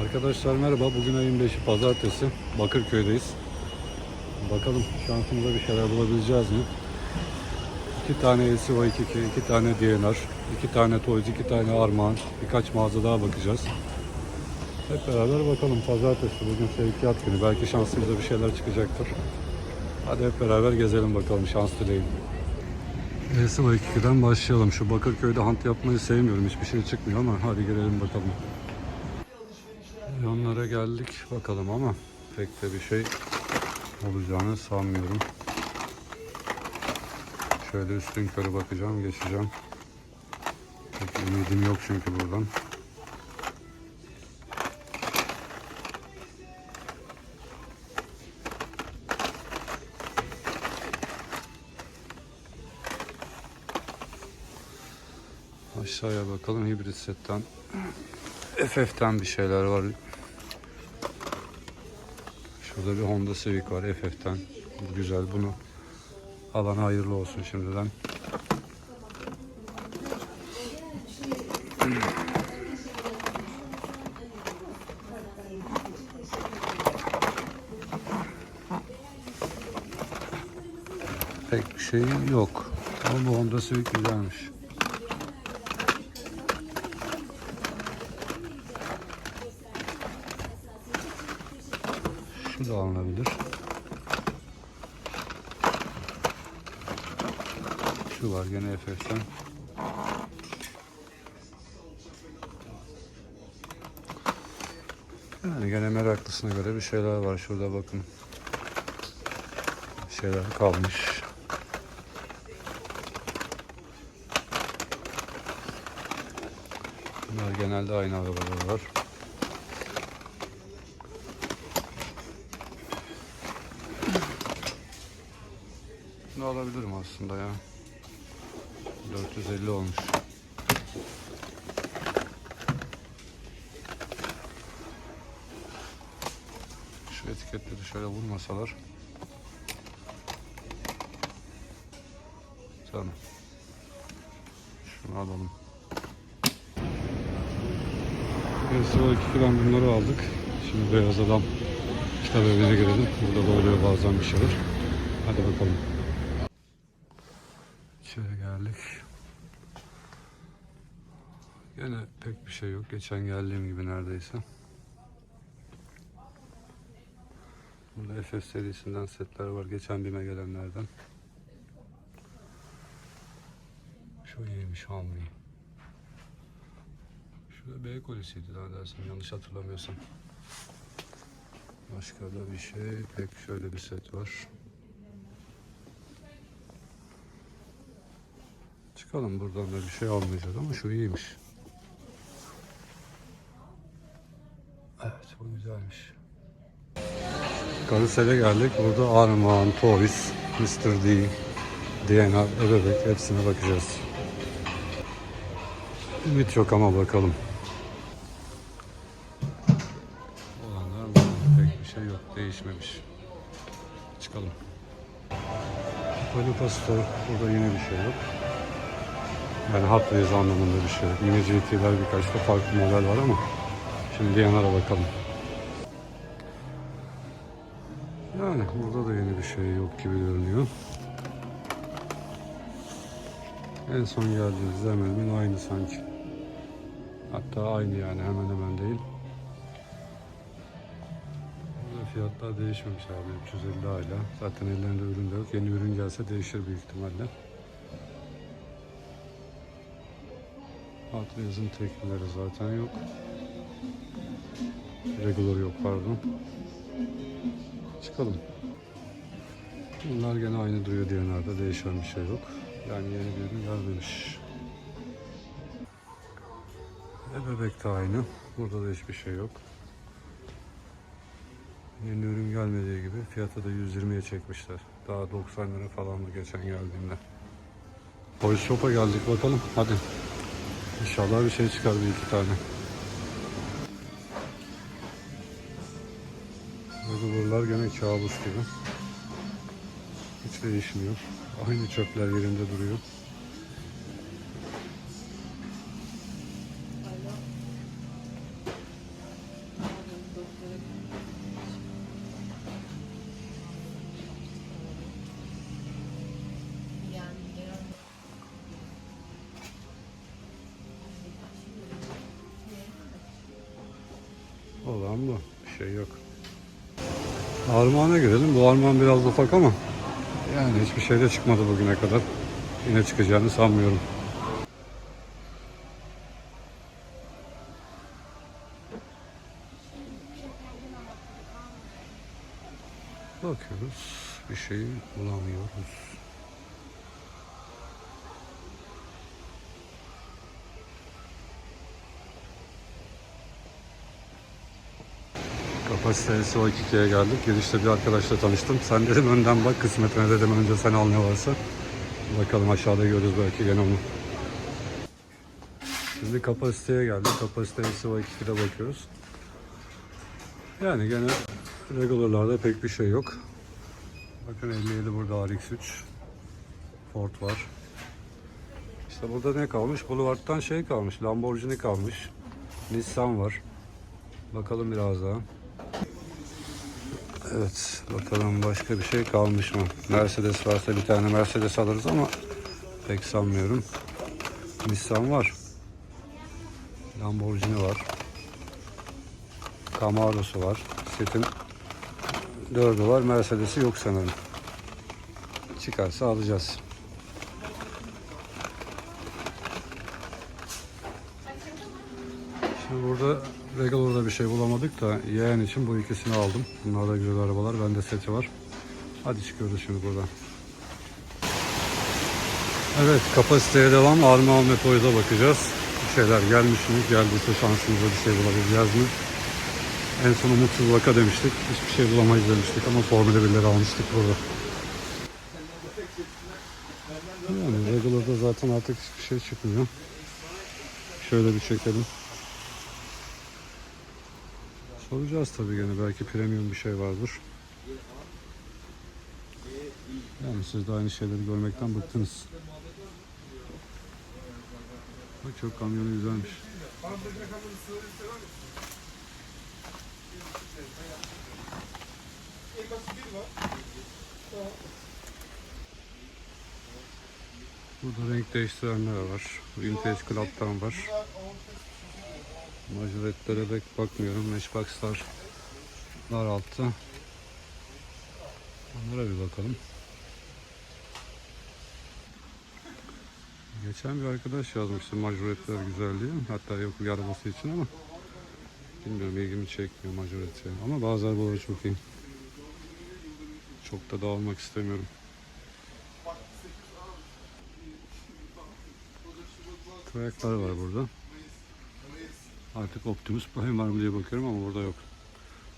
Arkadaşlar merhaba. Bugün ayın 5'i pazartesi. Bakırköy'deyiz. Bakalım şansımıza bir şeyler bulabileceğiz mi? İki tane LCV 22, iki tane DNR, iki tane Toys, iki tane Armağan, birkaç mağaza daha bakacağız. Hep beraber bakalım. Pazartesi bugün sevkiyat günü. Belki şansımıza bir şeyler çıkacaktır. Hadi hep beraber gezelim bakalım. Şans dileyin. LCV 22'den başlayalım. Şu Bakırköy'de hunt yapmayı sevmiyorum. Hiçbir şey çıkmıyor ama hadi girelim bakalım. Yanlara geldik bakalım ama pek de bir şey olacağını sanmıyorum. Şöyle üstün körü bakacağım, geçeceğim. Pek ümidim yok çünkü buradan. Aşağıya bakalım hibrit setten. FF'ten bir şeyler var. Şurada bir Honda Civic var FF'ten. Güzel bunu alana hayırlı olsun şimdiden. Pek bir şey yok. Ama bu Honda Civic güzelmiş. Da alınabilir. Şu var gene FF'den. Yani gene meraklısına göre bir şeyler var. Şurada bakın. Bir şeyler kalmış. Bunlar genelde aynı arabalar var. Bunu alabilirim aslında ya. 450 olmuş. Şu etiketleri şöyle vurmasalar. Tamam. Şunu alalım. O iki kilodan bunları aldık. Şimdi beyaz adam kitap evine girelim. Burada da oluyor bazen bir şeyler. Hadi bakalım. İçeri geldik. Gene pek bir şey yok. Geçen geldiğim gibi neredeyse. Burada FF serisinden setler var. Geçen bime gelenlerden. Şu iyiymiş Hamri. Şurada B kolisiydi daha dersin yanlış hatırlamıyorsam. Başka da bir şey pek şöyle bir set var. Çıkalım buradan da bir şey almayacağız ama şu iyiymiş. Evet bu güzelmiş. Karusele geldik. Burada Armağan, Toys, Mr. D, DNA, Ebebek hepsine bakacağız. Ümit yok ama bakalım. Olanlar. Pek bir şey yok. Değişmemiş. Çıkalım. Store. Burada yine bir şey yok. Yani Hot Wheels anlamında bir şey. Yine GT'ler birkaç da farklı model var ama şimdi yanara bakalım. Yani burada da yeni bir şey yok gibi görünüyor. En son geldiğimizde hemen hemen aynı sanki. Hatta aynı yani hemen hemen değil. Burada fiyatlar değişmemiş abi 350 hala. Zaten ellerinde ürün de yok. Yeni ürün gelse değişir büyük ihtimalle. Hot Wheels'ın teknileri zaten yok. Regular yok pardon. Çıkalım. Bunlar gene aynı duruyor diyenlerde değişen bir şey yok. Yani yeni bir ürün gelmemiş. E bebek de aynı. Burada da hiçbir şey yok. Yeni ürün gelmediği gibi fiyatı da 120'ye çekmişler. Daha 90 lira falan mı geçen geldiğinde. Toy Shop'a geldik bakalım. Hadi. İnşallah bir şey çıkar bir iki tane. Buralar gene kabus gibi. Hiç değişmiyor. Aynı çöpler yerinde duruyor. Olan bu. Bir şey yok. Armağan'a girelim. Bu armağan biraz ufak ama yani hiçbir şey de çıkmadı bugüne kadar. Yine çıkacağını sanmıyorum. Bakıyoruz. Bir şey bulamıyoruz. Kapasitesi o 2'ye geldik. Girişte bir arkadaşla tanıştım. Sen dedim önden bak kısmetine dedim önce sen al ne varsa. Bakalım aşağıda görürüz belki gene onu. Şimdi kapasiteye geldik. Kapasitesi o 2'de bakıyoruz. Yani gene regularlarda pek bir şey yok. Bakın 57 burada RX3. Ford var. İşte burada ne kalmış? Boulevard'dan şey kalmış. Lamborghini kalmış. Nissan var. Bakalım biraz daha. Evet, bakalım başka bir şey kalmış mı? Mercedes varsa bir tane Mercedes alırız ama pek sanmıyorum. Nissan var. Lamborghini var. Camaro'su var. Setin dördü var. Mercedes'i yok sanırım. Çıkarsa alacağız. Şimdi burada Regular'da bir şey bulamadık da yeğen için bu ikisini aldım. Bunlar da güzel arabalar. Bende seti var. Hadi çıkıyoruz şimdi buradan. Evet kapasiteye devam. Armağan Metroid'a bakacağız. Bir şeyler gelmiş mi? Geldiyse şansımıza bir şey bulabileceğiz mi? En son umutsuz vaka demiştik. Hiçbir şey bulamayız demiştik ama Formula 1'leri almıştık burada. Yani Regular'da zaten artık hiçbir şey çıkmıyor. Şöyle bir çekelim. Soracağız tabii gene belki premium bir şey vardır. Yani siz de aynı şeyleri görmekten bıktınız. Bak çok kamyonu güzelmiş. Burada renk değiştirenler var. Vintage Club'dan var. Majoretlere pek bakmıyorum. Matchbox'lar var altta. Onlara bir bakalım. Geçen bir arkadaş yazmıştı majoretler güzel diye. Hatta yok bir arabası için ama bilmiyorum ilgimi çekmiyor majoreti. Ama bazı arabaları çok iyi. Çok da dağılmak istemiyorum. Traklar var burada. Artık Optimus Prime var mı diye bakıyorum ama burada yok.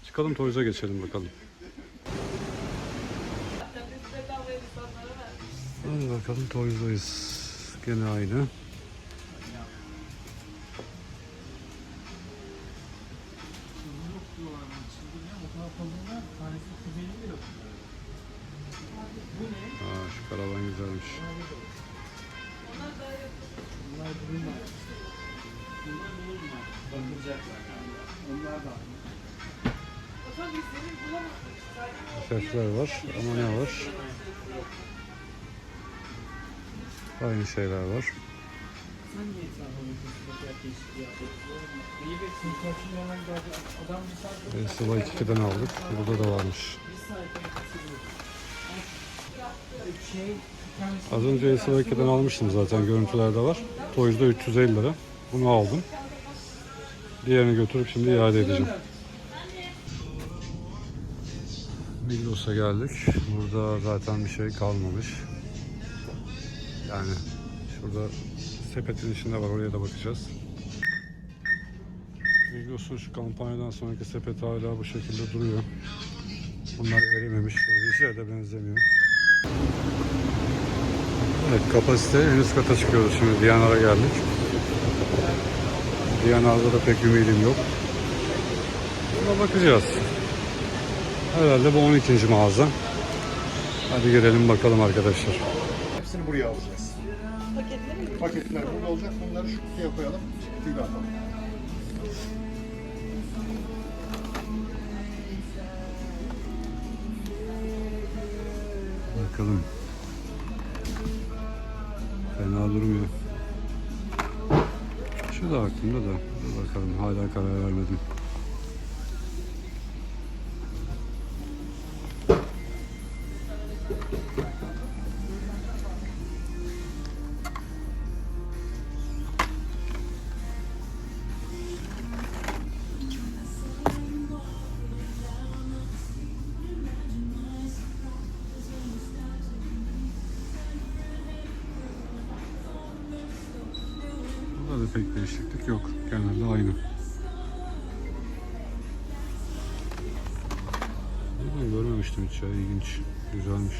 Çıkalım Toys'a geçelim bakalım. Hadi bakalım Toys'dayız. Gene aynı. Aa, şu karavan güzelmiş. Sesler var ama ne var? Aynı şeyler var. E, Sıva 2'den aldık. Burada da varmış. Az önce Sıva 2'den almıştım zaten. Görüntülerde var. Toys'da 350 lira. Bunu aldım. Diğerini götürüp şimdi iade edeceğim. Migros'a geldik. Burada zaten bir şey kalmamış. Yani şurada sepetin içinde var oraya da bakacağız. Migros'un şu kampanyadan sonraki sepet hala bu şekilde duruyor. Bunlar erimemiş. Hiç yerde benzemiyor. Evet kapasite en üst kata çıkıyoruz şimdi. Diyanar'a geldik. Diyanar'da da pek ümidim yok. Buna bakacağız. Herhalde bu 12. mağaza. Hadi girelim bakalım arkadaşlar. Hepsini buraya alacağız. Paketleri mi? Paketler burada olacak. Bunları şu kutuya koyalım. Çıktıyla atalım. Bakalım. Fena durmuyor. Şu da aklımda da. Bakalım hala karar vermedim. Pek değişiklik yok. Genelde aynı. Ben görmemiştim hiç ya. İlginç. Güzelmiş.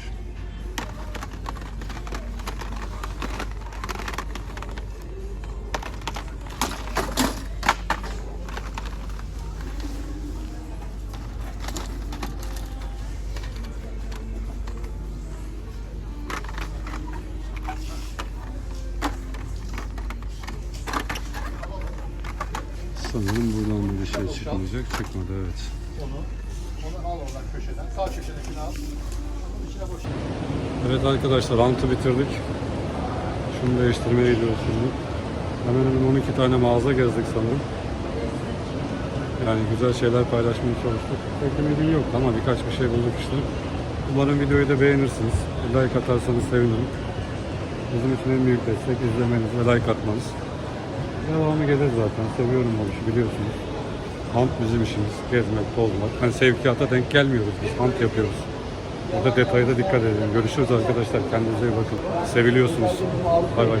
Sanırım buradan bir şey çıkmayacak. Çıkmadı evet. Onu, onu al oradan köşeden. Sağ köşedekini al. Onun içine boş. Evet arkadaşlar antı bitirdik. Şunu değiştirmeye gidiyoruz şimdi. Hemen hemen 12 tane mağaza gezdik sanırım. Yani güzel şeyler paylaşmaya çalıştık. Pek ümidin yoktu ama birkaç bir şey bulduk işte. Umarım videoyu da beğenirsiniz. Like atarsanız sevinirim. Bizim için en büyük destek izlemeniz ve like atmanız. Devamı gelir zaten. Seviyorum bu işi biliyorsunuz. Hunt bizim işimiz. Gezmek, tozmak. Hani sevkiyata denk gelmiyoruz biz. Hunt yapıyoruz. Burada detaya da dikkat edin. Görüşürüz arkadaşlar. Kendinize iyi bakın. Seviliyorsunuz. Bay bay.